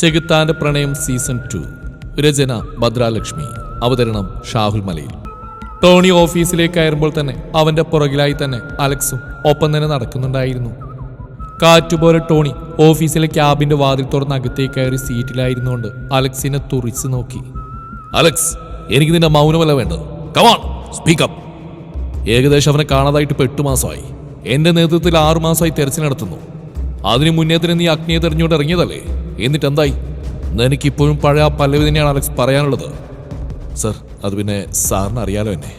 ചെകുത്താന്റെ പ്രണയം season two. രചന ഭദ്രാലക്ഷ്മി. അവതരണം ഷാഹുൽ മലയിൽ. ടോണി ഓഫീസിലേക്ക് കയറുമ്പോൾ തന്നെ അവന്റെ പുറകിലായി തന്നെ അലക്സും ഒപ്പം തന്നെ നടക്കുന്നുണ്ടായിരുന്നു. കാറ്റുപോലെ ടോണി ഓഫീസിലെ ക്യാബിന്റെ വാതിൽ തുറന്ന് അകത്തേക്ക് കയറി സീറ്റിലായിരുന്നുകൊണ്ട് അലക്സിനെ തുറിച്ചു നോക്കി. അലക്സ് എനിക്ക് നിന്റെ മൗനമല്ല വേണ്ടത്. കമാൺ സ്പീക്കപ്പ് ഏകദേശം അവനെ കാണാതായിട്ട് ഇപ്പൊ എട്ട് മാസമായി. എന്റെ നേതൃത്വത്തിൽ ആറു മാസമായി തെരച്ചിൽ നടത്തുന്നു. അതിനു മുന്നേ തന്നെ നീ അഗ്നിയെ തെരഞ്ഞുകൊണ്ട് ഇറങ്ങിയതല്ലേ? എന്നിട്ട് എന്തായി എനിക്കിപ്പോഴും പഴയ ആ അലക്സ് പറയാനുള്ളത്. സർ അത് പിന്നെ സാറിന് അറിയാലോ എന്നെ.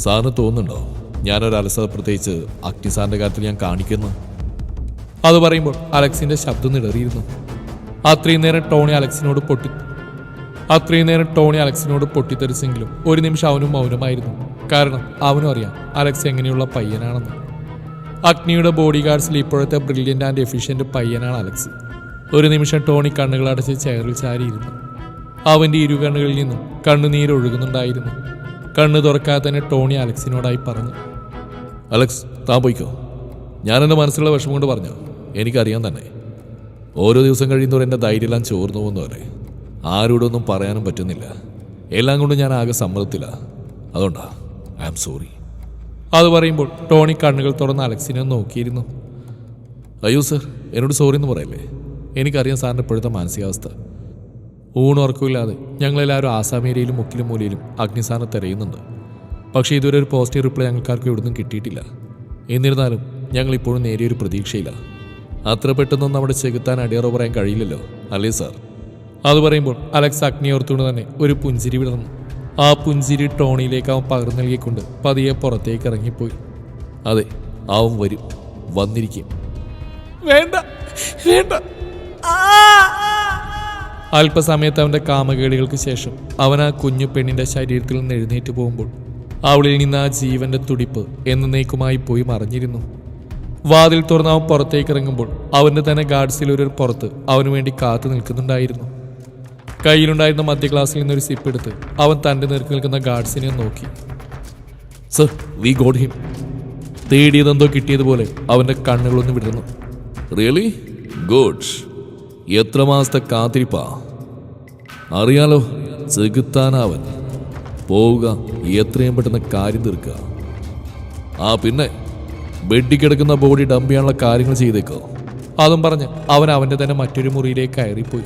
സാറിന് തോന്നുന്നുണ്ടോ? ഞാനൊരു അലസത പ്രത്യേകിച്ച് അഗ്നി സാറിന്റെ കാര്യത്തിൽ ഞാൻ കാണിക്കുന്നു. അത് പറയുമ്പോൾ അലക്സിന്റെ ശബ്ദം നിടറിയിരുന്നു അത്രയും നേരം ടോണി അലക്സിനോട് പൊട്ടി അത്രയും നേരം ടോണി അലക്സിനോട് പൊട്ടിത്തെറിച്ചെങ്കിലും ഒരു നിമിഷം അവനും മൗനമായിരുന്നു. കാരണം അവനും അറിയാം അലക്സ് എങ്ങനെയുള്ള പയ്യനാണെന്ന്. അഗ്നിയുടെ ബോഡി ഗാർഡ്സിൽ ഇപ്പോഴത്തെ ബ്രില്യന്റ് ആൻഡ് എഫിഷ്യന്റ് പയ്യനാണ് അലക്സ്. ഒരു നിമിഷം ടോണി കണ്ണുകൾ അടച്ച് ചെയറിൽ ചാരിയിരുന്നു. അവന്റെ ഇരു കണ്ണുകളിൽ നിന്നും കണ്ണുനീരൊഴുകുന്നുണ്ടായിരുന്നു കണ്ണു തുറക്കാതെ തന്നെ ടോണി അലക്സിനോടായി പറഞ്ഞു അലക്സ് താൻ പോയിക്കോ. ഞാൻ എന്റെ മനസ്സിലുള്ള വിഷമം കൊണ്ട് പറഞ്ഞു. എനിക്കറിയാൻ തന്നെ. ഓരോ ദിവസം കഴിയുന്നവർ എന്റെ ധൈര്യമെല്ലാം ചോർന്നു പോകുന്നവരെ ആരോടൊന്നും പറയാനും പറ്റുന്നില്ല. എല്ലാം കൊണ്ടും ഞാൻ ആകെ സമ്മതത്തില്ല അതുകൊണ്ടാ ഐ ആം സോറി അത് പറയുമ്പോൾ ടോണി കണ്ണുകൾ തുറന്ന് അലക്സിനെ നോക്കിയിരുന്നു. അയ്യോ സർ എന്നോട് സോറി എന്ന് പറയല്ലേ? എനിക്കറിയാം സാറിന്റെ ഇപ്പോഴത്തെ മാനസികാവസ്ഥ. ഊണുറക്കമില്ലാതെ ഞങ്ങളെല്ലാവരും ആസാമേരിയയിലും മുക്കിലും മൂലയിലും അഗ്നിസാറിനെ തിരയുന്നുണ്ട്. പക്ഷേ ഇതുവരെ ഒരു പോസിറ്റീവ് റിപ്ലൈ ഞങ്ങൾക്കാർക്കും ഇവിടുന്ന് കിട്ടിയിട്ടില്ല. എന്നിരുന്നാലും ഞങ്ങൾ ഇപ്പോഴും നേരിയൊരു പ്രതീക്ഷയില്ല. അത്ര പെട്ടെന്ന് നമ്മുടെ ചെകുത്താൻ അടിയറവ് പറയാൻ കഴിയില്ലല്ലോ അല്ലേ സാർ? അത് പറയുമ്പോൾ അലക്സ് അഗ്നിയോർത്തുകൊണ്ട് തന്നെ ഒരു പുഞ്ചിരി വിടർന്നു. ആ പുഞ്ചിരി ടോണിയിലേക്ക് അവൻ പകർന്നു നൽകിക്കൊണ്ട് പതിയെ പുറത്തേക്ക് ഇറങ്ങിപ്പോയി. അതെ അവൻ വരും. വന്നിരിക്കും. വേണ്ട വേണ്ട. അല്പസമയത്ത് അവന്റെ കാമകേടികൾക്ക് ശേഷം അവൻ ആ കുഞ്ഞു പെണ്ണിന്റെ ശരീരത്തിൽ നിന്ന് എഴുന്നേറ്റ് പോകുമ്പോൾ അവളിൽ നിന്ന് ആ ജീവന്റെ തുടിപ്പ് എന്നേക്കുമായി പോയി മറിഞ്ഞിരുന്നു. വാതിൽ തുറന്ന് അവൻ പുറത്തേക്ക് ഇറങ്ങുമ്പോൾ അവന്റെ തന്നെ ഗാർഡ്സിൽ ഒരു പുറത്ത് അവന് വേണ്ടി കാത്തു നിൽക്കുന്നുണ്ടായിരുന്നു. കയ്യിലുണ്ടായിരുന്ന മധ്യ ഗ്ലാസ്സിൽ നിന്നൊരു സിപ്പ് എടുത്ത് അവൻ തന്റെ നിരക്ക് നിൽക്കുന്ന ഗാർഡ്സിനെ നോക്കി. Sir we got him. തേടിയതെന്തോ കിട്ടിയതുപോലെ അവന്റെ കണ്ണുകളൊന്ന് വിടുന്നു റിയലി ഗുഡ് എത്ര മാസത്തെ കാത്തിരിപ്പാ? അറിയാലോ ചെകുത്താനാവൻ. പോവുക എത്രയും പെട്ടെന്ന് കാര്യം തീർക്കുക. ആ പിന്നെ ബെഡിൽ കിടക്കുന്ന ബോഡി ഡംപ് ചെയ്യാനുള്ള കാര്യങ്ങൾ ചെയ്തേക്കോ. അതും പറഞ്ഞ് അവൻ അവന്റെ തന്നെ മറ്റൊരു മുറിയിലേക്ക് കയറിപ്പോയി.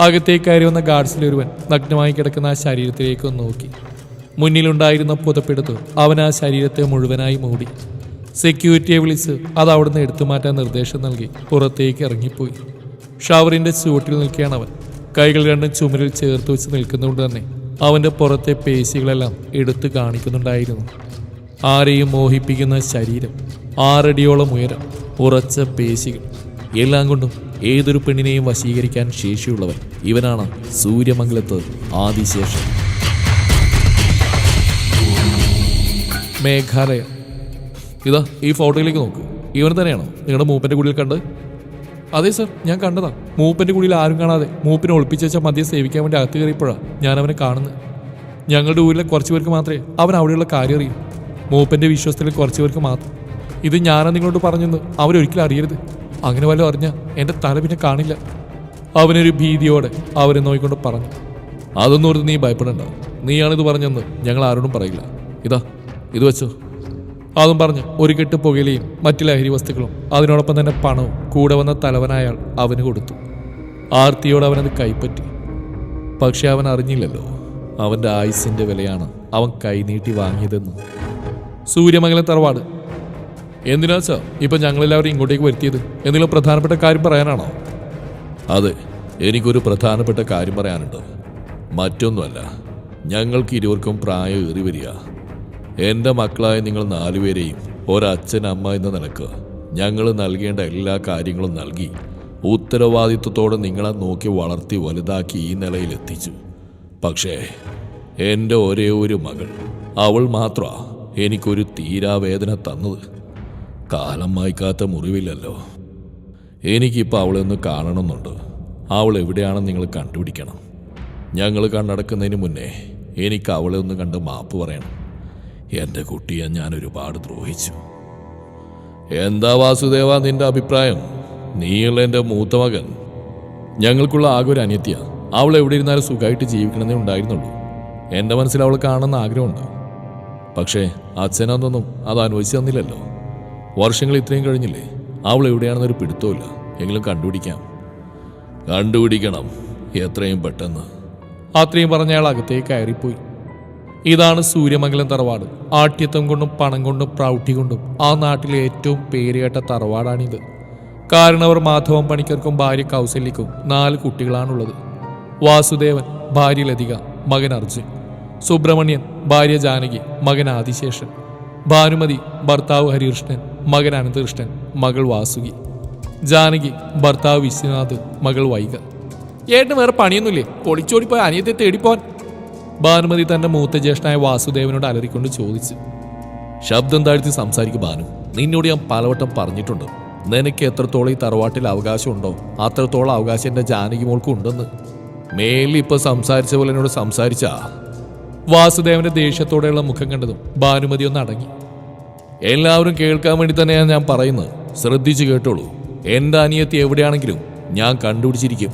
അകത്തേക്ക് കയറി വന്ന ഗാർഡ്സിലൊരുവൻ നഗ്നമായി കിടക്കുന്ന ആ ശരീരത്തിലേക്ക് നോക്കി. മുന്നിലുണ്ടായിരുന്ന പുതപ്പെടുത്ത് അവൻ ആ ശരീരത്തെ മുഴുവനായി മൂടി. സെക്യൂരിറ്റിയെ വിളിച്ച് അത് അവിടുന്ന് എടുത്തു മാറ്റാൻ നിർദ്ദേശം നൽകി. പുറത്തേക്ക് ഇറങ്ങിപ്പോയി. ഷവറിന്റെ ചുവട്ടിൽ നിൽക്കുകയാണ് അവൻ. കൈകൾ രണ്ടും ചുമരിൽ ചേർത്ത് വെച്ച് നിൽക്കുന്നതുകൊണ്ട് തന്നെ അവന്റെ പുറത്തെ പേശികളെല്ലാം എടുത്തു കാണിക്കുന്നുണ്ടായിരുന്നു. ആരെയും മോഹിപ്പിക്കുന്ന ശരീരം ആറടിയോളം ഉയരം ഉറച്ച പേശികൾ. എല്ലാം കൊണ്ടും ഏതൊരു പെണ്ണിനെയും വശീകരിക്കാൻ ശേഷിയുള്ളവൻ ഇവനാണ് സൂര്യമംഗലത്ത് ആദിശേഷൻ മേഘാലയ. ഇതാ ഈ ഫോട്ടോയിലേക്ക് നോക്കൂ. ഇവൻ തന്നെയാണോ? നിങ്ങളുടെ മൂപ്പന്റെ കുടിയിൽ കണ്ട് അതെ സർ ഞാൻ കണ്ടതാ. മൂപ്പന്റെ കുടിയിൽ ആരും കാണാതെ മൂപ്പിനെ ഒളിപ്പിച്ച് വെച്ച മദ്യം സേവിക്കാൻ വേണ്ടി അകത്ത് കയറിയപ്പോഴാണ് ഞാൻ അവനെ കാണുന്നത്. ഞങ്ങളുടെ ഊരിലെ കുറച്ച് പേർക്ക് മാത്രമേ അവൻ അവിടെയുള്ള കാര്യം അറിയൂ. മൂപ്പന്റെ വിശ്വാസത്തിലെ കുറച്ച് പേർക്ക് മാത്രം. ഇത് ഞാനാ നിങ്ങളോട് പറഞ്ഞെന്ന് അവരൊരിക്കലും അറിയരുത്. അങ്ങനെ വല്ലതും അറിഞ്ഞ എന്റെ തല പിന്നെ കാണില്ല. അവനൊരു ഭീതിയോടെ അവരെ നോക്കിക്കൊണ്ട് പറഞ്ഞു. അതൊന്നും ഓർത്ത് നീ ഭയപ്പെടണ്ട. നീയാണിത് പറഞ്ഞെന്ന് ഞങ്ങൾ ആരോടും പറയില്ല. ഇതാ ഇത് വെച്ചോ. അതും പറഞ്ഞു ഒരു കെട്ട് പുകയിലയും മറ്റു ലഹരി വസ്തുക്കളും അതിനോടൊപ്പം തന്നെ പണവും കൂടെ വന്ന തലവനായാൾ അവന് കൊടുത്തു. ആർത്തിയോട് അവനത് കൈപ്പറ്റി. പക്ഷെ അവൻ അറിഞ്ഞില്ലല്ലോ അവന്റെ ആയുസിന്റെ വിലയാണ് അവൻ കൈനീട്ടി വാങ്ങിയതെന്ന്. സൂര്യമംഗലം തറവാട്. എന്തിനാ സാർ ഇപ്പം ഞങ്ങളെല്ലാവരും ഇങ്ങോട്ടേക്ക് വരുത്തിയത്? എന്തെങ്കിലും പ്രധാനപ്പെട്ട കാര്യം പറയാനാണോ? അതെ എനിക്കൊരു പ്രധാനപ്പെട്ട കാര്യം പറയാനുണ്ട്. മറ്റൊന്നുമല്ല ഞങ്ങൾക്ക് ഇരുവർക്കും പ്രായം ഏറി വരിക. എന്റെ മക്കളായ നിങ്ങൾ നാലുപേരെയും ഒരച്ഛൻ അമ്മ എന്ന നിലയ്ക്ക് ഞങ്ങൾ നൽകേണ്ട എല്ലാ കാര്യങ്ങളും നൽകി ഉത്തരവാദിത്വത്തോടെ നിങ്ങളെ നോക്കി വളർത്തി വലുതാക്കി ഈ നിലയിൽ എത്തിച്ചു പക്ഷേ എന്റെ ഒരേ ഒരു മകൾ അവൾ മാത്ര എനിക്കൊരു തീരാവേദന തന്നത്. കാലം വായിക്കാത്ത മുറിവില്ലല്ലോ. എനിക്കിപ്പോൾ അവളെ ഒന്ന് കാണണമെന്നുണ്ട്. അവൾ എവിടെയാണെന്ന് നിങ്ങൾ കണ്ടുപിടിക്കണം. ഞങ്ങൾ കണ്ണടക്കുന്നതിന് മുന്നേ എനിക്ക് അവളെ ഒന്ന് കണ്ട് മാപ്പ് പറയണം. എന്റെ കുട്ടിയെ ഞാൻ ഒരുപാട് ദ്രോഹിച്ചു. എന്താ വാസുദേവ നിന്റെ അഭിപ്രായം? നീയുള്ള എന്റെ മൂത്ത മകൻ. ഞങ്ങൾക്കുള്ള ആകെ ഒരു അനിത്യ അവൾ എവിടെ ഇരുന്നാലും സുഖമായിട്ട് ജീവിക്കണമെന്നേ ഉണ്ടായിരുന്നുള്ളൂ. എന്റെ മനസ്സിൽ അവൾ കാണുന്ന ആഗ്രഹമുണ്ട്. പക്ഷേ അച്ഛനൊന്നും അത് അനുവദിച്ചു തന്നില്ലല്ലോ. വർഷങ്ങൾ ഇത്രയും കഴിഞ്ഞില്ലേ? അവൾ എവിടെയാണെന്നൊരു പിടുത്തമില്ല എങ്കിലും കണ്ടുപിടിക്കാം. കണ്ടുപിടിക്കണം. എത്രയും പെട്ടെന്ന്. അത്രയും പറഞ്ഞ അയാൾ അകത്തേക്ക് കയറിപ്പോയി. ഇതാണ് സൂര്യമംഗലം തറവാട്. ആട്യത്വം കൊണ്ടും പണം കൊണ്ടും പ്രൗഢി കൊണ്ടും ആ നാട്ടിലെ ഏറ്റവും പേരുകേട്ട തറവാടാണിത്. കാരണം അവർ മാധവൻ പണിക്കർക്കും ഭാര്യ കൗസല്യക്കും നാല് കുട്ടികളാണുള്ളത്. വാസുദേവൻ ഭാര്യ ലതിക മകൻ അർജുൻ. സുബ്രഹ്മണ്യൻ ഭാര്യ ജാനകി മകൻ ആദിശേഷൻ. ഭാനുമതി ഭർത്താവ് ഹരികൃഷ്ണൻ മകൻ അനന്തകൃഷ്ണൻ മകൾ വാസുകി. ജാനകി ഭർത്താവ് വിശ്വനാഥ് മകൾ വൈക ഏട്ടന് വേറെ പണിയൊന്നുമില്ലേ? പൊളിച്ചോടിപ്പോയി അനിയത്തെ തേടിപ്പോൻ ഭാനുമതി തന്റെ മൂത്ത ജ്യേഷ്ഠനായ വാസുദേവനോട് അലറിക്കൊണ്ട് ചോദിച്ചു ശബ്ദം താഴ്ത്തി സംസാരിക്കും ഭാനു. നിന്നോട് ഞാൻ പലവട്ടം പറഞ്ഞിട്ടുണ്ട്. നിനക്ക് എത്രത്തോളം ഈ തറവാട്ടിൽ അവകാശമുണ്ടോ അത്രത്തോളം അവകാശം എന്റെ ജാനകി മോൾക്കും ഉണ്ടെന്ന്. മേലിൽ ഇപ്പൊ സംസാരിച്ച പോലെ എന്നോട് സംസാരിച്ചാ? വാസുദേവന്റെ ദേഷ്യത്തോടെയുള്ള മുഖം കണ്ടതും ഭാനുമതി ഒന്ന് അടങ്ങി. എല്ലാവരും കേൾക്കാൻ വേണ്ടി തന്നെയാണ് ഞാൻ പറയുന്നത്. ശ്രദ്ധിച്ചു കേട്ടോളൂ. എന്റെ അനിയത്തി എവിടെയാണെങ്കിലും ഞാൻ കണ്ടുപിടിച്ചിരിക്കും.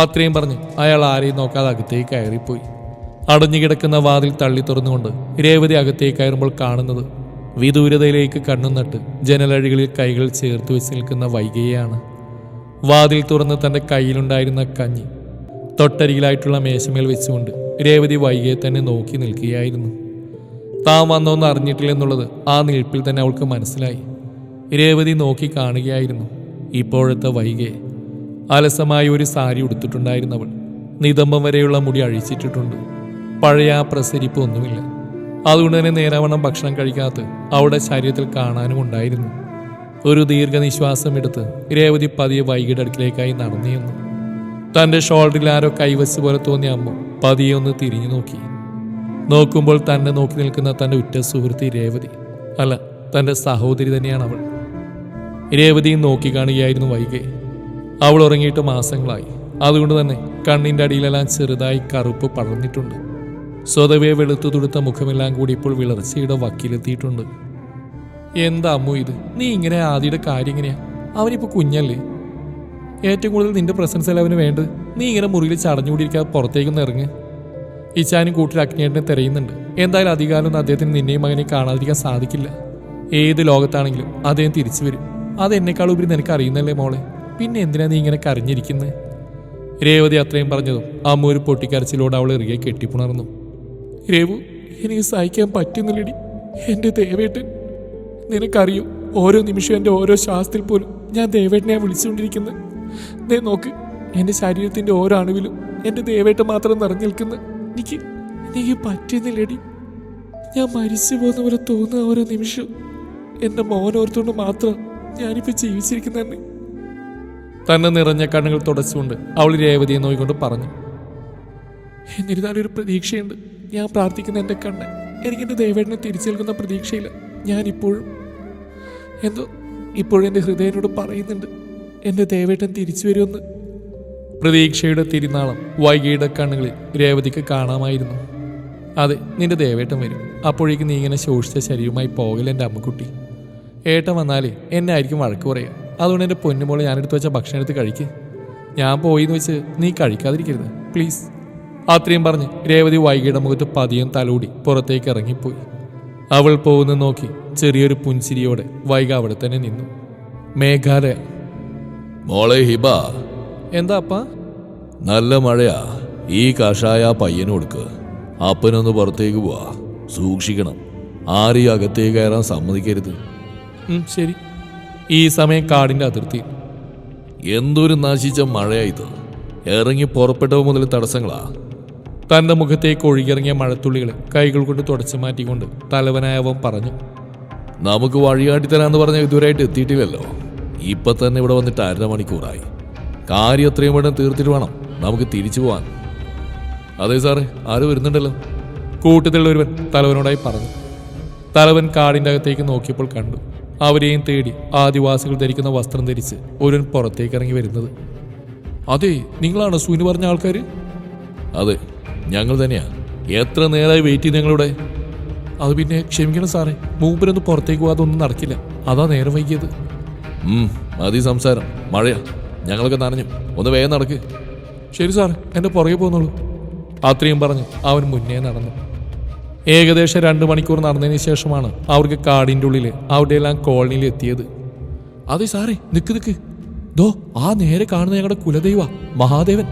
അത്രയും പറഞ്ഞ് അയാൾ ആരെയും നോക്കാതെ അകത്തേക്ക് കയറിപ്പോയി. അടഞ്ഞുകിടക്കുന്ന വാതിൽ തള്ളി തുറന്നുകൊണ്ട് രേവതി അകത്തേക്ക് കയറുമ്പോൾ കാണുന്നത് വിദൂരതയിലേക്ക് കണ്ണു നട്ട് ജനലഴികളിൽ കൈകൾ ചേർത്ത് വെച്ച് നിൽക്കുന്ന വൈകയാണ് വാതിൽ തുറന്ന് തന്റെ കയ്യിലുണ്ടായിരുന്ന കഞ്ഞി തൊട്ടരികിലായിട്ടുള്ള മേശമേൽ വെച്ചുകൊണ്ട് രേവതി വൈകിയെ തന്നെ നോക്കി നിൽക്കുകയായിരുന്നു. താൻ വന്നോന്ന് അറിഞ്ഞിട്ടില്ലെന്നുള്ളത് ആ നിൽപ്പിൽ തന്നെ അവൾക്ക് മനസ്സിലായി. രേവതി നോക്കി കാണുകയായിരുന്നു. ഇപ്പോഴത്തെ വൈകെ അലസമായ ഒരു സാരി ഉടുത്തിട്ടുണ്ടായിരുന്നവൾ. നിതംബം വരെയുള്ള മുടി അഴിച്ചിട്ടിട്ടുണ്ട്. പഴയ ആ പ്രസരിപ്പ് ഒന്നുമില്ല. അതുകൊണ്ട് തന്നെ നേരാവണ്ണം ഭക്ഷണം കഴിക്കാത്ത അവളുടെ ശരീരത്തിൽ കാണാനും ഉണ്ടായിരുന്നു. ഒരു ദീർഘനിശ്വാസം എടുത്ത് രേവതി പതിയെ വൈകിട്ട് അടുക്കിലേക്കായി നടന്നു ചെന്നു. തന്റെ ഷോൾഡറിൽ ആരോ കൈവച്ച് പോലെ തോന്നിയ അമ്മ പതിയെ ഒന്ന് തിരിഞ്ഞു നോക്കി. നോക്കുമ്പോൾ തന്നെ നോക്കി നിൽക്കുന്ന തന്റെ ഉറ്റ സുഹൃത്തി രേവതി. അല്ല തന്റെ സഹോദരി തന്നെയാണ് അവൾ. രേവതിയും നോക്കി കാണുകയായിരുന്നു വൈകെ. അവൾ ഉറങ്ങിയിട്ട് മാസങ്ങളായി. അതുകൊണ്ട് തന്നെ കണ്ണിന്റെ അടിയിലെല്ലാം ചെറുതായി കറുപ്പ് പടർന്നിട്ടുണ്ട്. സ്വതവേ വെളുത്തു തുടുത്ത മുഖമെല്ലാം കൂടി ഇപ്പോൾ വിളർച്ചയുടെ വക്കിലെത്തിയിട്ടുണ്ട്. എന്താ അമ്മു ഇത്? നീ ഇങ്ങനെ ആദിയുടെ കാര്യം എങ്ങനെയാ അവനിപ്പോ കുഞ്ഞല്ലേ? ഏറ്റവും കൂടുതൽ നിന്റെ പ്രസൻസ് അല്ല അവന് വേണ്ടത്? നീ ഇങ്ങനെ മുറിയിൽ ചടഞ്ഞുകൂടിയിരിക്കാതെ പുറത്തേക്കൊന്ന് ഇറങ്ങ്. ഇച്ചാനും കൂട്ടിൽ അഗ്നിയേട്ടനെ തിരയുന്നുണ്ട്. എന്തായാലും അധികാലമൊന്നും അദ്ദേഹത്തിന് നിന്നെയും മകനെ കാണാതിരിക്കാൻ സാധിക്കില്ല. ഏത് ലോകത്താണെങ്കിലും അദ്ദേഹം തിരിച്ചു വരും. അത് എന്നെക്കാൾ ഉപരി നിനക്ക് അറിയുന്നല്ലേ മോളെ? പിന്നെ എന്തിനാ നീ ഇങ്ങനെ കരഞ്ഞിരിക്കുന്നത് രേവതി അത്രയും പറഞ്ഞതും അമ്മ ഒരു പൊട്ടിക്കരച്ചിലോട് അവൾ ഇറുകെ കെട്ടിപ്പുണർന്നു. രേവു എനിക്ക് സഹിക്കാൻ പറ്റുന്നില്ലടി. എന്റെ ദേവേട്ടൻ നിനക്കറിയും ഓരോ നിമിഷവും എന്റെ ഓരോ ശ്വാസത്തിൽ പോലും ഞാൻ ദേവേട്ടനെ വിളിച്ചുകൊണ്ടിരിക്കുന്നത്. ദേ നോക്ക് എന്റെ ശരീരത്തിന്റെ ഓരോ അണുവിലും എന്റെ ദേവേട്ടൻ മാത്രം നിറഞ്ഞു നിൽക്കുന്ന. എനിക്ക് എനിക്ക് പറ്റുന്നില്ലടി. ഞാൻ മരിച്ചു പോകുന്ന പോലെ തോന്നുന്ന ഓരോ നിമിഷവും എന്റെ മോനോർത്തുകൊണ്ട് മാത്രം ഞാനിപ്പോൾ ജീവിച്ചിരിക്കുന്നതന്നെ തന്നെ നിറഞ്ഞ കണ്ണുകൾ തുടച്ചുകൊണ്ട് അവൾ രേവതിയെ നോയിക്കൊണ്ട് പറഞ്ഞു. എന്നിരുന്നാലും ഒരു പ്രതീക്ഷയുണ്ട്. ഞാൻ പ്രാർത്ഥിക്കുന്ന എന്റെ കണ്ണ് എനിക്ക് എന്റെ ദേവേട്ടനെ തിരിച്ചേൽക്കുന്ന പ്രതീക്ഷയിൽ ഞാൻ ഇപ്പോഴും എന്തോ ഇപ്പോഴും എന്റെ ഹൃദയനോട് പറയുന്നുണ്ട് എന്റെ ദൈവേട്ടൻ തിരിച്ചു വരുമെന്ന്. പ്രതീക്ഷയുടെ തിരുനാളം വൈകിയുടെ കണ്ണുകളിൽ രേവതിക്ക് കാണാമായിരുന്നു. അതെ നിന്റെ ദേവേട്ടൻ വരും. അപ്പോഴേക്ക് നീ ഇങ്ങനെ ശോഷിച്ച ശരീരവുമായി പോകല എന്റെ അമ്മക്കുട്ടി? ഏട്ടൻ വന്നാലേ എന്നെ ആയിരിക്കും വഴക്ക് പറയുക അതുകൊണ്ട് എന്റെ പൊന്നുമോളെ ഞാനെടുത്ത് വെച്ച ഭക്ഷണം എടുത്ത് കഴിക്കുക ഞാൻ പോയി എന്ന് വെച്ച് നീ കഴിക്കാതിരിക്കരുത്. പ്ലീസ്. അത്രയും പറഞ്ഞ് രേവതി വൈകിയുടെ മുഖത്ത് പതിയും തലോടി പുറത്തേക്ക് ഇറങ്ങിപ്പോയി. അവൾ പോകുന്ന നോക്കി ചെറിയൊരു പുഞ്ചിരിയോടെ വൈക അവിടെ തന്നെ നിന്നു. മേഘാലയ. മോളെ ഹിബ. എന്താ അപ്പാ? നല്ല മഴയാ. ഈ കഷായ പയ്യന് കൊടുക്ക്. അപ്പനൊന്ന് പുറത്തേക്ക് പോവാ. സൂക്ഷിക്കണം. ആരും അകത്തേക്ക് കയറാൻ സമ്മതിക്കരുത്. ശരി. ഈ സമയം കാടിന്റെ അതിർത്തി. എന്തൊരു നശിച്ച മഴയാ ഇത്. ഇറങ്ങി പുറപ്പെട്ടവ മുതൽ തടസ്സങ്ങളാ. തന്റെ മുഖത്തേക്ക് ഒഴുകിയിറങ്ങിയ മഴത്തുള്ളികളെ കൈകൾ കൊണ്ട് തുടച്ചു മാറ്റിക്കൊണ്ട് തലവനായ അവൻ പറഞ്ഞു നമുക്ക് വഴികാട്ടി തരാന്ന് പറഞ്ഞ ഇതുവരെയായിട്ട് എത്തിയിട്ടില്ലല്ലോ. ഇപ്പൊ തന്നെ ഇവിടെ വന്നിട്ട് അര മണിക്കൂറായി. കാര്യം എത്രയും വേണം തീർത്തിട്ട് വേണം നമുക്ക് തിരിച്ചു പോവാൻ. അതെ സാറേ ആര് വരുന്നുണ്ടല്ലോ? കൂട്ടത്തിലുള്ള ഒരുവൻ തലവനോടായി പറഞ്ഞു. തലവൻ കാടിന്റെ അകത്തേക്ക് നോക്കിയപ്പോൾ കണ്ടു അവരെയും തേടി ആദിവാസികൾ ധരിക്കുന്ന വസ്ത്രം ധരിച്ച് ഒരുവൻ പുറത്തേക്ക് ഇറങ്ങി വരുന്നത്. അതെ നിങ്ങളാണ് സൂന് പറഞ്ഞ ആൾക്കാർ അതെ ഞങ്ങൾ തന്നെയാ എത്ര നേരമായി വെയിറ്റ് ചെയ്ത് ഞങ്ങളുടെ? അത് പിന്നെ ക്ഷമിക്കണം സാറേ. മൂപ്പരൊന്ന് പുറത്തേക്ക് പോകാതെ ഒന്നും നടക്കില്ല. അതാ നേരം വൈകിയത്. മതി സംസാരം. മഴയാ. ഞങ്ങളൊക്കെ നനഞ്ഞു. ഒന്ന് വേഗം നടക്ക്. ശരി സാർ എന്റെ പുറകെ പോന്നോളൂ അത്രയും പറഞ്ഞ് അവൻ മുന്നേ നടന്നു. ഏകദേശം രണ്ട് മണിക്കൂർ നടന്നതിന് ശേഷമാണ് അവർക്ക് കാടിന്റെ ഉള്ളിൽ അവിടെയെല്ലാം കോളനിയിൽ എത്തിയത്. അതെ സാറേ നിക്ക് നിക്ക്. ദോ ആ നേരെ കാണുന്ന ഞങ്ങളുടെ കുലദൈവ മഹാദേവൻ.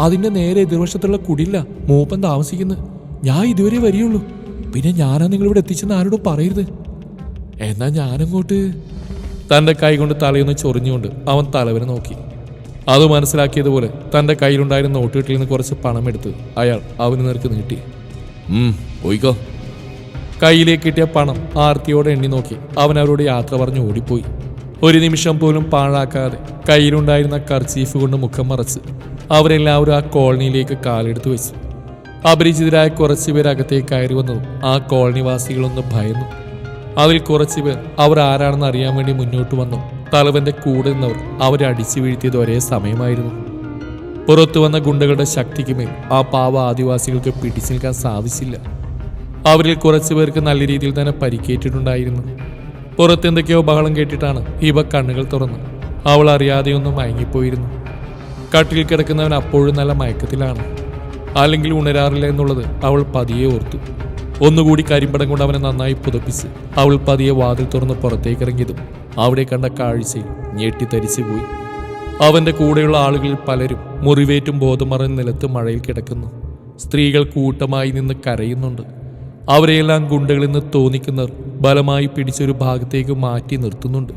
അതിന്റെ നേരെ എതിർവശത്തുള്ള കുടില്ല മൂപ്പൻ താമസിക്കുന്നു ഞാൻ ഇതുവരെ വരികയുള്ളൂ. പിന്നെ ഞാനാ നിങ്ങളിവിടെ എത്തിച്ചെന്ന് ആരോടും പറയരുത്. എന്നാ ഞാനങ്ങോട്ട്? തന്റെ കൈ കൊണ്ട് തലയൊന്ന് ചൊറിഞ്ഞുകൊണ്ട് അവൻ തലവനെ നോക്കി. അത് മനസ്സിലാക്കിയതുപോലെ തന്റെ കയ്യിലുണ്ടായിരുന്ന നോട്ടുകെട്ടിൽ നിന്ന് കുറച്ച് പണമെടുത്ത് അയാൾ അവന് നേർക്ക് നീട്ടി. ഉം, പോയിക്കോ. കയ്യിലേക്ക് കിട്ടിയ പണം ആർത്തിയോടെ എണ്ണി നോക്കി അവൻ അവരോട് യാത്ര പറഞ്ഞ് ഓടിപ്പോയി. ഒരു നിമിഷം പോലും പാഴാക്കാതെ കയ്യിലുണ്ടായിരുന്ന കർച്ചീഫ് കൊണ്ട് മുഖം മറച്ച് അവരെല്ലാവരും ആ കോളനിയിലേക്ക് കാലെടുത്ത് വെച്ചു. അപരിചിതരായ കുറച്ചു പേർ അകത്തേക്ക് കയറി വന്നതും ആ കോളനിവാസികളൊന്ന് ഭയന്നു. അതിൽ കുറച്ചു പേർ അവർ ആരാണെന്ന് അറിയാൻ വേണ്ടി മുന്നോട്ട് വന്നു. തലവന്റെ കൂടെ നിന്നവർ അവരെ അടിച്ചു വീഴ്ത്തിയത് ഒരേ സമയമായിരുന്നു. പുറത്തു വന്ന ഗുണ്ടകളുടെ ശക്തിക്ക് മേൽ ആ പാവ ആദിവാസികൾക്ക് പിടിച്ചു നിൽക്കാൻ സാധിച്ചില്ല. അവരിൽ കുറച്ചു പേർക്ക് നല്ല രീതിയിൽ തന്നെ പരിക്കേറ്റിട്ടുണ്ടായിരുന്നു. പുറത്തെന്തൊക്കെയോ ബഹളം കേട്ടിട്ടാണ് ഇവ കണ്ണുകൾ തുറന്ന്. അവൾ അറിയാതെയൊന്നും മയങ്ങിപ്പോയിരുന്നു. കട്ടിൽ കിടക്കുന്നവൻ അപ്പോഴും നല്ല മയക്കത്തിലാണ്. അല്ലെങ്കിൽ ഉണരാറില്ല എന്നുള്ളത് അവൾ പതിയെ ഓർത്തു. ഒന്നുകൂടി കരിമ്പടം കൊണ്ട് അവനെ നന്നായി പുതപ്പിച്ച് അവൾ പതിയെ വാതിൽ തുറന്ന് പുറത്തേക്ക് ഇറങ്ങിയതും അവിടെ കണ്ട കാഴ്ചയിൽ ഞെട്ടിത്തരിച്ചു പോയി അവന്റെ കൂടെയുള്ള ആളുകളിൽ പലരും മുറിവേറ്റും ബോധമറിഞ്ഞ നിലത്ത് മഴയിൽ കിടക്കുന്നു. സ്ത്രീകൾ കൂട്ടമായി നിന്ന് കരയുന്നുണ്ട്. അവരെയെല്ലാം ഗുണ്ടകളിൽ തോന്നിക്കുന്നവർ ബലമായി പിടിച്ചൊരു ഭാഗത്തേക്ക് മാറ്റി നിർത്തുന്നുണ്ട്.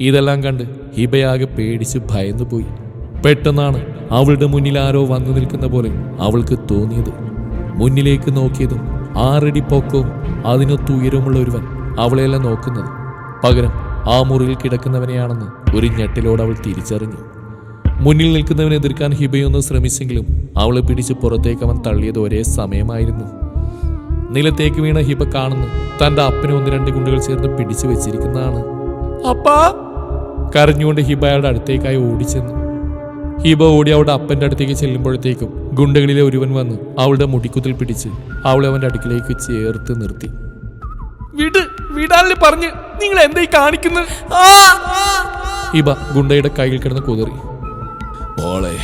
ഇതെല്ലാം കണ്ട് ഹിബയാകെ പേടിച്ച് ഭയന്നുപോയി. പെട്ടെന്നാണ് അവളുടെ മുന്നിൽ ആരോ വന്നു നിൽക്കുന്ന പോലെ അവൾക്ക് തോന്നിയത്. മുന്നിലേക്ക് നോക്കിയതും ആറടി പൊക്കവും അതിനൊത്ത് ഒരുവൻ അവളെയല്ല നോക്കുന്നത്. പകരം ആ മുറിയിൽ കിടക്കുന്നവനെയാണെന്ന് ഒരു ഞെട്ടിലോട് അവൾ തിരിച്ചറിഞ്ഞു. മുന്നിൽ നിൽക്കുന്നവനെ എതിർക്കാൻ ഹിബയൊന്ന് ശ്രമിച്ചെങ്കിലും അവളെ പിടിച്ച് പുറത്തേക്ക് അവൻ തള്ളിയത് ഒരേ സമയമായിരുന്നു. നിലത്തേക്ക് വീണ ഹിബ കാണുന്നു തന്റെ അപ്പനെ ഒന്ന് രണ്ട് ഗുണ്ടുകൾ ചേർന്ന് പിടിച്ചു വെച്ചിരിക്കുന്നതാണ്. അപ്പാ! കരഞ്ഞുകൊണ്ട് ഹിബ അയാളുടെ അടുത്തേക്കായി ഓടിച്ചെന്നു. ഹിബ ഓടി അവളുടെ അപ്പന്റെ അടുത്തേക്ക് ചെല്ലുമ്പോഴത്തേക്കും ഗുണ്ടകളിലെ ഒരുവൻ വന്ന് അവളുടെ മുടിക്കുത്തിൽ പിടിച്ച് അവളെ അവന്റെ അടുക്കിലേക്ക് ചേർത്ത് നിർത്തി. വിട് വിടാല്ലേ പറഞ്ഞ് നിങ്ങൾ എന്തായി കാണിക്കുന്നത് ഹിബ ഗുണ്ടയുടെ കയ്യിൽ കിടന്ന് കുതറി. മോളെ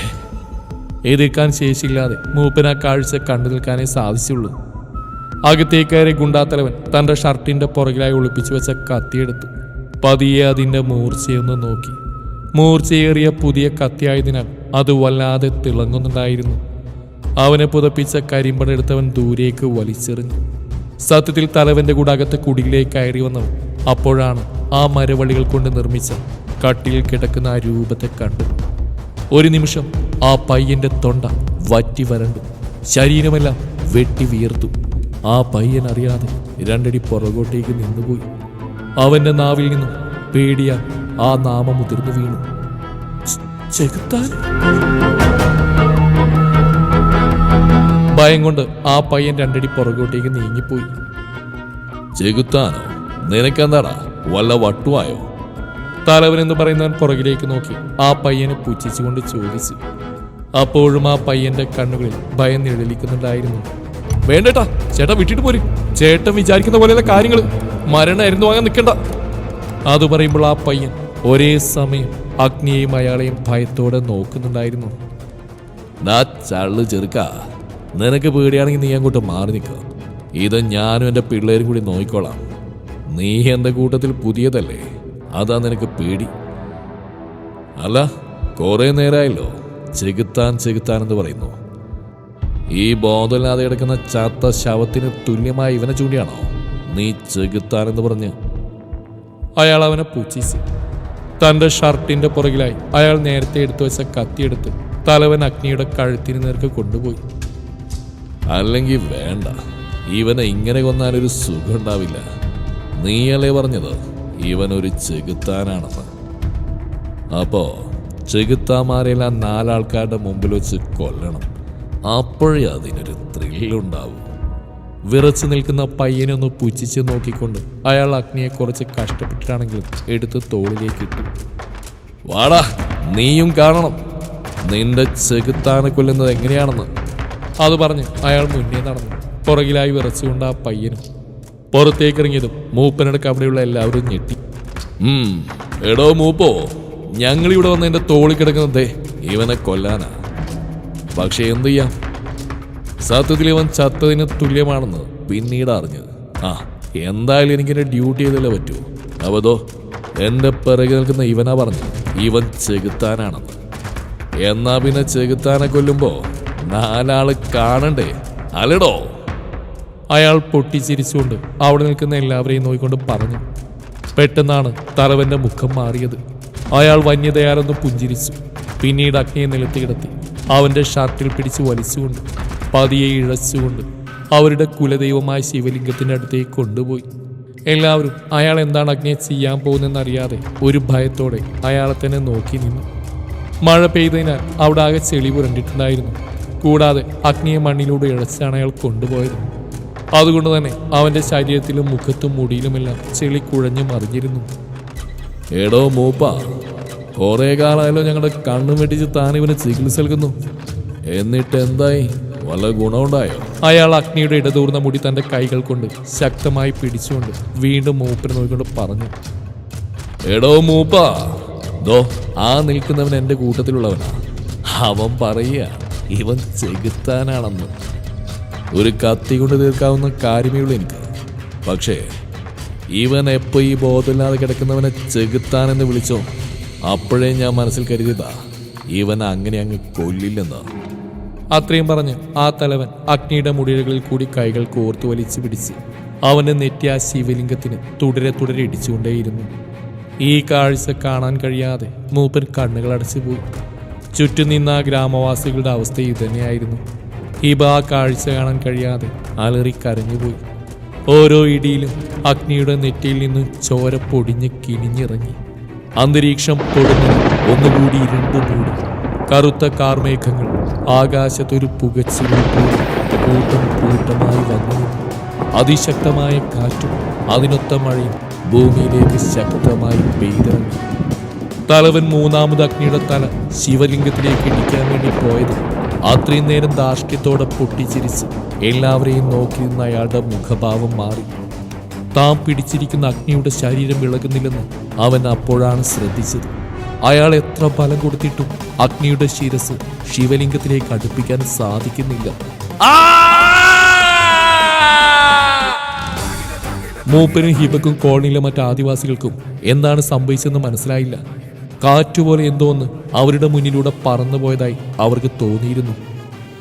എതിർക്കാൻ ശേഷിയില്ലാതെ മൂപ്പന ആ കാഴ്ച കണ്ടു നിൽക്കാനേ സാധിച്ചുള്ളൂ. അകത്തേക്കയറി ഗുണ്ടാത്തലവൻ തന്റെ ഷർട്ടിന്റെ പുറകിലായി ഒളിപ്പിച്ചു വെച്ച കത്തിയെടുത്തു. പതിയെ അതിന്റെ മൂർച്ചയൊന്ന് നോക്കി. മൂർച്ചയേറിയ പുതിയ കത്തിയായതിനാൽ അത് വല്ലാതെ തിളങ്ങുന്നുണ്ടായിരുന്നു. അവനെ പുതപ്പിച്ച കരിമ്പടെടുത്തവൻ ദൂരേക്ക് വലിച്ചെറിഞ്ഞു. സത്യത്തിൽ തലവന്റെ കൂടാകത്ത് കുടിയിലേക്ക് കയറി വന്നവൻ അപ്പോഴാണ് ആ മരവള്ളികൾ കൊണ്ട് നിർമ്മിച്ച കട്ടിൽ കിടക്കുന്ന ആ രൂപത്തെ കണ്ടു ഒരു നിമിഷം ആ പയ്യന്റെ തൊണ്ട വറ്റി വരണ്ടു. ശരീരമെല്ലാം വെട്ടി വീർത്തു ആ പയ്യൻ അറിയാതെ രണ്ടടി പുറകോട്ടേക്ക് നിന്നുപോയി. അവന്റെ നാവിൽ നിന്നും പേടിയ ആ നാമം ഉതിർന്നു വീണു. ചെകുത്താൻ? ഭയം കൊണ്ട് ആ പയ്യൻ രണ്ടടി പുറകോട്ടേക്ക് നീങ്ങിപ്പോയി. ചെകുത്താനോ? നിനക്കെന്താടാ? വല്ല വട്ടുവായോ? തലവൻ എന്ന് പറയുന്നവൻ പുറകിലേക്ക് നോക്കി ആ പയ്യനെ പുച്ഛിച്ചുകൊണ്ട് ചോദിച്ചു. അപ്പോഴും ആ പയ്യന്റെ കണ്ണുകളിൽ ഭയം നിഴലിക്കുന്നുണ്ടായിരുന്നു. വേണ്ടേട്ടാ ചേട്ടൻ വിട്ടിട്ട് പോരും. ചേട്ടൻ വിചാരിക്കുന്ന പോലെയുള്ള കാര്യങ്ങൾ മരണമായിരുന്നു വാങ്ങാൻ നിൽക്കണ്ട അത് പറയുമ്പോൾ ആ പയ്യൻ ഒരേ സമയം അഗ്നിയെയും അയാളെയും ഭയത്തോടെ നോക്കുന്നുണ്ടായിരുന്നു. ചള്ളു ചെറുക്ക നിനക്ക് പേടിയാണെങ്കിൽ നീ അങ്ങോട്ട് മാറി നിൽക്കുക ഇത് ഞാനും എന്റെ പിള്ളേരും കൂടി നോക്കിക്കോളാം. നീ എന്റെ കൂട്ടത്തിൽ പുതിയതല്ലേ? അതാ നിനക്ക് പേടി. അല്ല കുറേ നേരമായല്ലോ ചെകുത്താൻ ചെകുത്താൻ എന്ന് പറയുന്നു. ഈ ബോധമില്ലാതെ കിടക്കുന്ന ചാത്ത ശവത്തിന് തുല്യമായ ഇവനെ ചൂണ്ടിയാണോ? നീ ചെകുത്താൻ എന്ന് പറഞ്ഞ് അയാൾ അവനെ പുച്ഛിച്ചു തന്റെ ഷർട്ടിന്റെ പുറകിലായി അയാൾ നേരത്തെ എടുത്തു വെച്ച കത്തിയെടുത്ത് തലവൻ അഗ്നിയുടെ കഴുത്തിന് നേർക്ക് കൊണ്ടുപോയി. അല്ലെങ്കിൽ വേണ്ട. ഇവനെ ഇങ്ങനെ കൊന്നാൽ ഒരു സുഖം ഉണ്ടാവില്ല. നീയല്ലേ പറഞ്ഞത്? ഇവനൊരു ചെകുത്താനാണെന്ന്. അപ്പോ ചെകുത്താമാരെല്ലാം നാലാൾക്കാരുടെ മുമ്പിൽ വെച്ച് കൊല്ലണം. അപ്പോഴേ അതിനൊരു ത്രില്ലുണ്ടാവും വിറച്ചു നിൽക്കുന്ന പയ്യനെ ഒന്ന് പുച്ഛിച്ച് നോക്കിക്കൊണ്ട് അയാൾ അഗ്നിയെ കുറച്ച് കഷ്ടപ്പെട്ടിട്ടാണെങ്കിലും എടുത്ത് തോളിലേക്ക് ഇട്ടു. വാടാ നീയും കാണണം. നിന്റെ ചെകുത്താനെ കൊല്ലുന്നത് എങ്ങനെയാണെന്ന്. അത് പറഞ്ഞ് അയാൾ മുന്നേ നടന്നു. പുറകിലായി വിറച്ചുകൊണ്ട് ആ പയ്യനും പുറത്തേക്കിറങ്ങിയതും മൂപ്പനടുക്ക് അവിടെയുള്ള എല്ലാവരും ഞെട്ടി. എടോ മൂപ്പോ ഞങ്ങളിവിടെ വന്ന് എന്റെ തോളി കിടക്കുന്നതേ ഇവനെ കൊല്ലാനാ. പക്ഷെ എന്തു ചെയ്യാം? സത്യത്തിൽ ഇവൻ ചത്തതിന് തുല്യമാണെന്ന് പിന്നീട് അറിഞ്ഞത്. ആ എന്തായാലും എനിക്ക് എന്റെ ഡ്യൂട്ടി ചെയ്തല്ലേ പറ്റൂ. അവതോ എന്റെ പിറകെ നിൽക്കുന്ന ഇവനാ പറഞ്ഞു ഇവൻ ചെകുത്താനാണെന്ന്. എന്നാ പിന്നെ ചെകുത്താനെ കൊല്ലുമ്പോൾ നാലാൾ കാണണ്ടേ? അല്ലടോ? അയാൾ പൊട്ടിച്ചിരിച്ചുകൊണ്ട് അവിടെ നിൽക്കുന്ന എല്ലാവരെയും നോക്കിക്കൊണ്ട് പറഞ്ഞു. പെട്ടെന്നാണ് തലവന്റെ മുഖം മാറിയത്. അയാൾ വന്യതയാരെന്ന് പുഞ്ചിരിച്ചു. പിന്നീട് അഗ്നിയെ നിലത്തിടത്തി അവന്റെ ഷർട്ടിൽ പിടിച്ച് വലിച്ചുകൊണ്ട് പതിയെ ഇഴച്ചുകൊണ്ട് അവരുടെ കുലദൈവമായ ശിവലിംഗത്തിന്റെ അടുത്തേക്ക് കൊണ്ടുപോയി. എല്ലാവരും അയാൾ എന്താണ് അഗ്നിയെ ചെയ്യാൻ പോകുന്നതെന്നറിയാതെ ഒരു ഭയത്തോടെ അയാളെ തന്നെ നോക്കി നിന്നു. മഴ പെയ്തതിനാൽ അവിടെ ആകെ ചെളി പുരണ്ടിട്ടുണ്ടായിരുന്നു. കൂടാതെ അഗ്നിയെ മണ്ണിലൂടെ ഇഴച്ചാണ് അയാൾ കൊണ്ടുപോയത്. അതുകൊണ്ട് തന്നെ അവന്റെ ശരീരത്തിലും മുഖത്തും മുടിയിലുമെല്ലാം ചെളി കുഴഞ്ഞു മറിഞ്ഞിരുന്നു. എടോ മൂപ്പ കുറേ കാലമായാലും ഞങ്ങളുടെ കണ്ണും വെട്ടിച്ച് താൻ ഇവന് ചികിത്സ നൽകുന്നു. എന്നിട്ട് എന്തായി? വല്ല ഗുണമുണ്ടായോ? അയാൾ അഗ്നിയുടെ ഇടതൂർന്ന മുടി തന്റെ കൈകൾ കൊണ്ട് ശക്തമായി പിടിച്ചുകൊണ്ട് വീണ്ടും മൂപ്പനെ നോക്കിക്കൊണ്ട് പറഞ്ഞു. എടോ മൂപ്പ ദോ ആ നിൽക്കുന്നവൻ എന്റെ കൂട്ടത്തിലുള്ളവനാ. അവൻ പറയുക ഇവൻ ചെകുത്താനാണെന്ന്. ഒരു കത്തി കൊണ്ട് തീർക്കാവുന്ന കാര്യമേ ഉള്ളൂ എനിക്ക്. പക്ഷേ ഇവൻ എപ്പോ ഈ ബോധമില്ലാതെ കിടക്കുന്നവനെ ചെകുത്താനെന്ന് വിളിച്ചോ അപ്പോഴേ ഞാൻ മനസ്സിൽ കരുതിയതാ ഇവൻ അങ്ങനെ അങ്ങ് കൊല്ലില്ലെന്ന്. അത്രയും പറഞ്ഞ് ആ തലവൻ അഗ്നിയുടെ മുടികളിൽ കൂടി കൈകൾ കോർത്തു വലിച്ചു പിടിച്ച് അവന്റെ നെറ്റിയ ശിവലിംഗത്തിന് തുടരെ തുടരെ ഇടിച്ചുകൊണ്ടേയിരുന്നു. ഈ കാഴ്ച കാണാൻ കഴിയാതെ മൂപ്പൻ കണ്ണുകൾ അടച്ചുപോയി ചുറ്റും നിന്ന ഗ്രാമവാസികളുടെ അവസ്ഥ ഇതുതന്നെയായിരുന്നു ഹിബ ആ കാഴ്ച കാണാൻ കഴിയാതെ അലറി കരഞ്ഞുപോയി ഓരോ ഇടിയിലും അഗ്നിയുടെ നെറ്റിയിൽ നിന്ന് ചോര പൊടിഞ്ഞ് കിണിഞ്ഞിറങ്ങി അന്തരീക്ഷം പൊടുന്നു ഒന്നുകൂടി ഇരുണ്ടു മൂടി. കറുത്ത കാർമേഘങ്ങൾ ആകാശത്തൊരു പുകച്ചിൽ പോലെ കൂട്ടം കൂട്ടമായി വന്നു. അതിശക്തമായ കാറ്റും അതിനൊത്ത മഴയും ഭൂമിയിലേക്ക് ശക്തമായി പെയ്തിറങ്ങി. തലവൻ മൂന്നാമത് അഗ്നിയുടെ തല ശിവലിംഗത്തിലേക്ക് ഇടിക്കാൻ വേണ്ടി പോയത് അത്രയും നേരം ധാർഷ്ട്യത്തോടെ പൊട്ടിച്ചിരിച്ച് എല്ലാവരെയും നോക്കി നിന്ന അയാളുടെ മുഖഭാവം മാറി. താൻ പിടിച്ചിരിക്കുന്ന അഗ്നിയുടെ ശരീരം വിളകുന്നില്ലെന്ന് അവൻ അപ്പോഴാണ് ശ്രദ്ധിച്ചത്. അയാൾ എത്ര ബലം കൊടുത്തിട്ടും അഗ്നിയുടെ ശിരസ് ശിവലിംഗത്തിലേക്ക് അടുപ്പിക്കാൻ സാധിക്കുന്നില്ല. മൂപ്പനും ഹിബക്കും കോളനിയിലെ മറ്റ് ആദിവാസികൾക്കും എന്താണ് സംഭവിച്ചതെന്ന് മനസ്സിലായില്ല. കാറ്റുപോലെ എന്തോന്ന് അവരുടെ മുന്നിലൂടെ പറന്നുപോയതായി അവർക്ക് തോന്നിയിരുന്നു.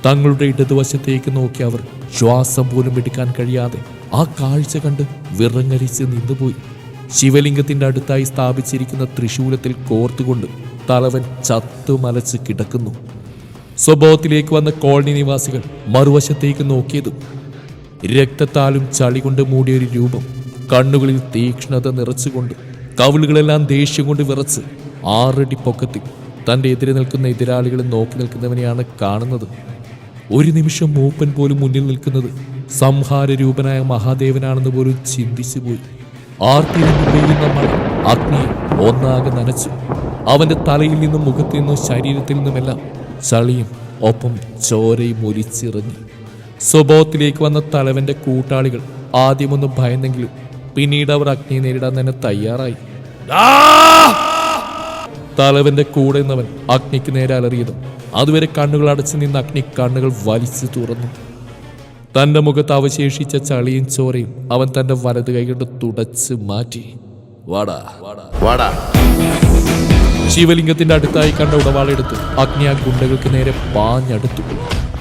തങ്ങളുടെ ഇടതുവശത്തേക്ക് നോക്കി അവർ ശ്വാസം പോലും എടുക്കാൻ കഴിയാതെ ആ കാഴ്ച കണ്ട് വിറങ്ങലിച്ച് നിന്നുപോയി. ശിവലിംഗത്തിന്റെ അടുത്തായി സ്ഥാപിച്ചിരിക്കുന്ന തൃശൂലത്തിൽ കോർത്തുകൊണ്ട് തലവൻ ചത്തുമലച്ച് കിടക്കുന്നു. സ്വഭാവത്തിലേക്ക് വന്ന കോളനി നിവാസികൾ മറുവശത്തേക്ക് നോക്കിയതും രക്തത്താലും ചളി കൊണ്ട് മൂടിയൊരു രൂപം കണ്ണുകളിൽ തീക്ഷ്ണത നിറച്ചുകൊണ്ട് കവിളുകളെല്ലാം ദേഷ്യം കൊണ്ട് വിറച്ച് ആറടി പൊക്കത്തിൽ തന്റെ എതിരെ നിൽക്കുന്ന എതിരാളികളെ നോക്കി നിൽക്കുന്നവനെയാണ് കാണുന്നത്. ഒരു നിമിഷം മൂപ്പൻ പോലും മുന്നിൽ നിൽക്കുന്നത് സംഹാര രൂപനായ മഹാദേവനാണെന്ന് പോലും ചിന്തിച്ചു പോയി ആർത്തി നിന്ന് പെയ്യുന്ന മഴ അഗ്നിയെ ഒന്നാകെ നനച്ചു. അവന്റെ തലയിൽ നിന്നും മുഖത്തു നിന്നും ശരീരത്തിൽ നിന്നുമെല്ലാം ചളിയും ഒപ്പം ചോരയും ഒലിച്ചിറങ്ങി. സ്വഭാവത്തിലേക്ക് വന്ന തലവന്റെ കൂട്ടാളികൾ ആദ്യമൊന്ന് ഭയന്നെങ്കിലും പിന്നീട് അവർ അഗ്നിയെ നേരിടാൻ തന്നെ തയ്യാറായി. തലവന്റെ കൂടെ നിന്നവൻ അഗ്നിക്ക് നേരെ അലറിയതും അതുവരെ കണ്ണുകൾ അടച്ചു നിന്ന് അഗ്നി കണ്ണുകൾ വലിച്ചു തുറന്നു. തന്റെ മുഖത്ത് അവശേഷിച്ച ചളിയും ചോരയും അവൻ തന്റെ വലത് കൈകൊണ്ട് തുടച്ച് മാറ്റി. വാടാ. വാടാ. ശിവലിംഗത്തിന്റെ അടുത്തായി കണ്ട ഉടവാളെടുത്ത് അഗ്നി ആ ഗുണ്ടകൾക്ക് നേരെ പാഞ്ഞടുത്തു.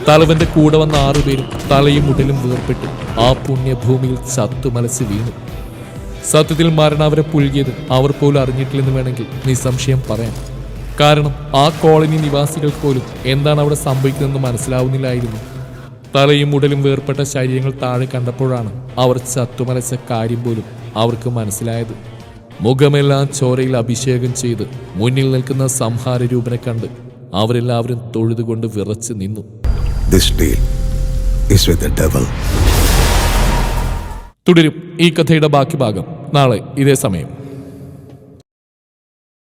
തലവന്റെ കൂടെ വന്ന ആറുപേരും തലയും മുടലും വീർപ്പെട്ട് ആ പുണ്യഭൂമിയിൽ ചത്തുമലച്ച് വീണു. സത്യത്തിൽ മരണം അവരെ പുൽകിയത് അവർ പോലും അറിഞ്ഞിട്ടില്ലെന്ന് വേണമെങ്കിൽ നിസ്സംശയം പറയാം. കാരണം ആ കോളനി നിവാസികൾക്ക് പോലും എന്താണ് അവിടെ സംഭവിക്കുന്നതെന്ന് മനസ്സിലാവുന്നില്ലായിരുന്നു. തലയും ഉടലും വേർപ്പെട്ട ശരീരങ്ങൾ താഴെ കണ്ടപ്പോഴാണ് അവർ ചത്തുമലച്ച കാര്യം പോലും അവർക്ക് മനസ്സിലായത്. മുഖമെല്ലാം ചോരയിൽ അഭിഷേകം ചെയ്ത് മുന്നിൽ നിൽക്കുന്ന സംഹാര രൂപനെ കണ്ട് അവരെല്ലാവരും തൊഴുതുകൊണ്ട് വിറച്ച് നിന്നു. This deal is with the devil. തുടരും ഈ കഥയുടെ ബാക്കി ഭാഗം നാളെ ഇതേ സമയം.